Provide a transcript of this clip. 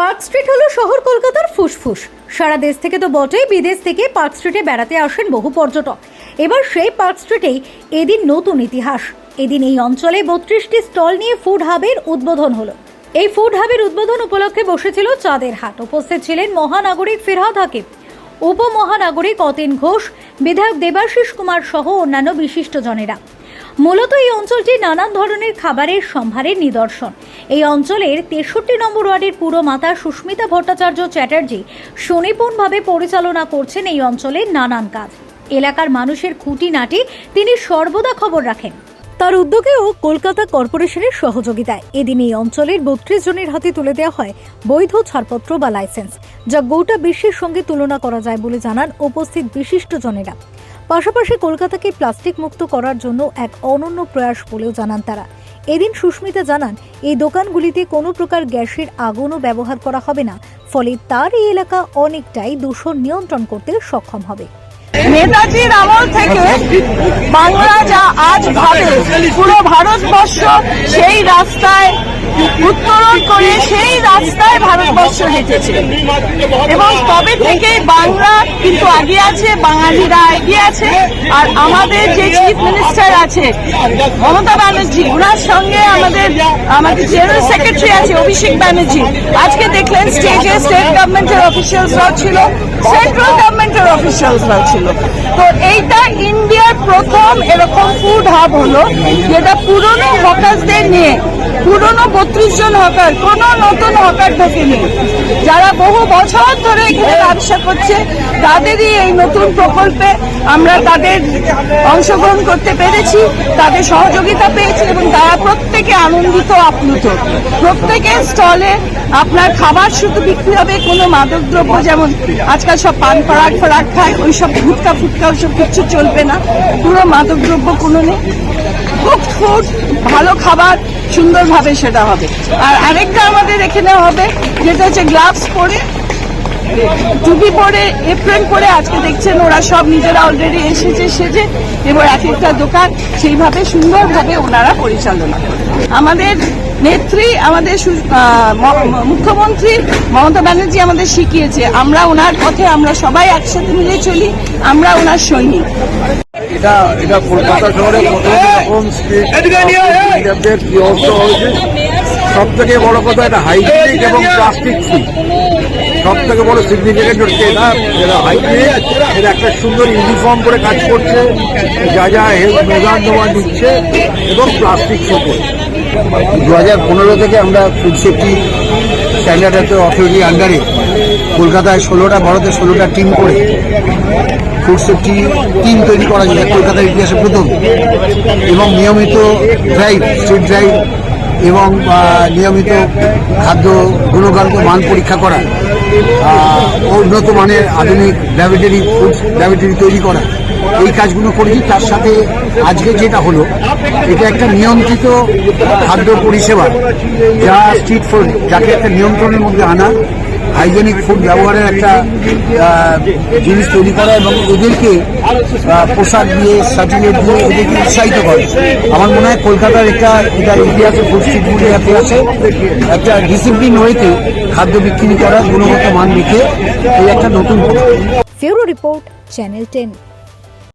Park street হলো শহর কলকাতার ফুসফুস। সারা দেশ থেকে তো বটেই বিদেশ থেকে পার্ক স্ট্রিটে বেড়াতে আসেন বহু পর্যটক। এবার সেই পার্ক স্ট্রিটেই এদিন নতুন ইতিহাস। এদিন এই অঞ্চলে বত্রিশটি স্টল নিয়ে ফুড হাবের উদ্বোধন হলো। এই ফুড হাবের উদ্বোধন উপলক্ষে বসেছিল চাঁদের হাট। উপস্থিত ছিলেন মহানাগরিক ফিরহাদ হাকিম, উপমহানাগরিক অতীন ঘোষ, বিধায়ক দেবাশিস কুমার সহ অন্যান্য বিশিষ্টজনেরা। মূলত এই অঞ্চলটি নানান ধরনের খাবারের সম্ভারের নিদর্শন। এই অঞ্চলের তেষট্টি নম্বর ওয়ার্ডের পুরো মাতা সুস্মিতা ভট্টাচার্য চ্যাটার্জি সুনিপুণভাবে পরিচালনা করছেন এই অঞ্চলের নানান কাজ। এলাকার মানুষের খুঁটিনাটি তিনি সর্বদা খবর রাখেন। তার উদ্যোগেও কলকাতা কর্পোরেশনের সহযোগিতায় এদিন এই অঞ্চলের বত্রিশ জনের হাতে তুলে দেওয়া হয় বৈধ ছাড়পত্র বা লাইসেন্স, যা গোটা বিশ্বের সঙ্গে তুলনা করা যায় বলে জানান উপস্থিত বিশিষ্টজনেরা পাশাপাশি কলকাতাকে প্লাস্টিক মুক্ত করার জন্য এক অনন্য প্রয়াস বলেও জানান তারা। এদিন সুস্মিতা জানান, এই দোকানগুলিতে কোনো প্রকার গ্যাসের আগুনও ব্যবহার করা হবে না, ফলে তার এই এলাকা অনেকটাই দূষণ নিয়ন্ত্রণ করতে সক্ষম হবে। নেতাজির আমল থেকে বাংলা যা আজ ভাবে, পুরো ভারতবর্ষ সেই রাস্তায় উত্তরণ করে সেই রাস্তায় ভারতবর্ষ হেঁটেছে। এবং তবে থেকে বাংলা কিন্তু এগিয়ে আছে, বাঙালিরা এগিয়ে আছে। আর আমাদের যে চিফ মিনিস্টার আছে, মমতা ব্যানার্জি ওনার সঙ্গে আমাদের আমাদের জেনারেল সেক্রেটারি আছে, অভিষেক ব্যানার্জি। আজকে দেখলেন স্টেজে স্টেট গভর্নমেন্টের অফিসিয়ালসরাও ছিল সেন্ট্রাল গভর্নমেন্টের অফিসিয়ালসরাও ছিল। তো এইটা ইন্ডিয়ার প্রথম এরকম ফুড হাব হলো, যেটা পুরনো হকার্সদের নিয়ে পুরনো বত্রিশ জন হকার কোন নতুন হকার ঢোকেনি যারা বহু বছর ধরে এখানে ব্যবসা করছে তাদেরই এই নতুন প্রকল্পে আমরা তাদের অংশগ্রহণ করতে পেরেছি তাদের সহযোগিতা পেয়েছি এবং তারা প্রত্যেকে আনন্দিত আপ্লুত। প্রত্যেকের স্টলে আপনার খাবার শুধু বিক্রি হবে কোনো মাদকদ্রব্য যেমন আজকাল সব পান ফরাক ফরাক খায় ওই সব ফুটকা ফুটকা ওইসব কিচ্ছু চলবে না। পুরো মাদকদ্রব্য কোনো নেই। ফুড ভালো খাবার সুন্দরভাবে সেটা হবে। আর আরেকটা আমাদের এখানে হবে, যেটা হচ্ছে গ্লাভস পরে, টুপি পরে এপ্রিল পরে, আজকে দেখছেন ওরা সব নিজেরা অলরেডি এসেছে সেজে, এবার এক একটা দোকান, সেইভাবে সুন্দরভাবে ওনারা পরিচালনা আমাদের নেত্রী, আমাদের মুখ্যমন্ত্রী মমতা ব্যানার্জি আমাদের শিখিয়েছে, আমরা ওনার পথে আমরা সবাই একসাথে মিলে চলি, আমরা ওনার সৈনিক। এটা এটা কলকাতা শহরে প্রথম রকম স্ট্রিট হয়েছে? সব থেকে বড় কথা এটা হাইজিনিক এবং প্লাস্টিক ফ্রি সব থেকে বড় সিগনিফিকেন্ট হচ্ছে এটা যেটা হাইজিনিক এটা একটা সুন্দর ইউনিফর্ম করে কাজ করছে যা যা হেলথ মেজার দিচ্ছে এবং প্লাস্টিক ফ্রি করছে দু হাজার পনেরো থেকে আমরা ফুড সেফটি স্ট্যান্ডার্ড অথরিটি আন্ডারে কলকাতায় ষোলোটা, ভারতে ষোলোটা টিম করে ফুড সেফটি টিম তৈরি করা যায়, কলকাতার ইতিহাসে প্রথম। এবং নিয়মিত ড্রাইভ স্ট্রিট ড্রাইভ এবং নিয়মিত খাদ্য গুণগত মান পরীক্ষা করা উন্নত মানের আধুনিক ল্যাবরেটরি ফুড ল্যাবরেটরি তৈরি করা। এই কাজগুলো করেছি, তার সাথে আজকে যেটা হলো, এটা একটা নিয়ন্ত্রিত খাদ্য পরিষেবা, যা স্ট্রিট ফুড যাকে একটা নিয়ন্ত্রণের মধ্যে আনা হাইজেনিক ফুড ব্যবহারের একটা জিনিস তৈরি করা এবং ওদেরকে পোশাক দিয়ে সার্টিফিকেট দিয়ে এদেরকে উৎসাহিত করে। আমার মনে হয় কলকাতার একটা, এটা ইতিহাসে ফুড স্ট্রিট ইতিহাসে একটা ডিসিপ্লিন হয়েছে খাদ্য বিক্রি করা গুণগত মান রেখে এই একটা নতুন রিপোর্ট, চ্যানেল টেন।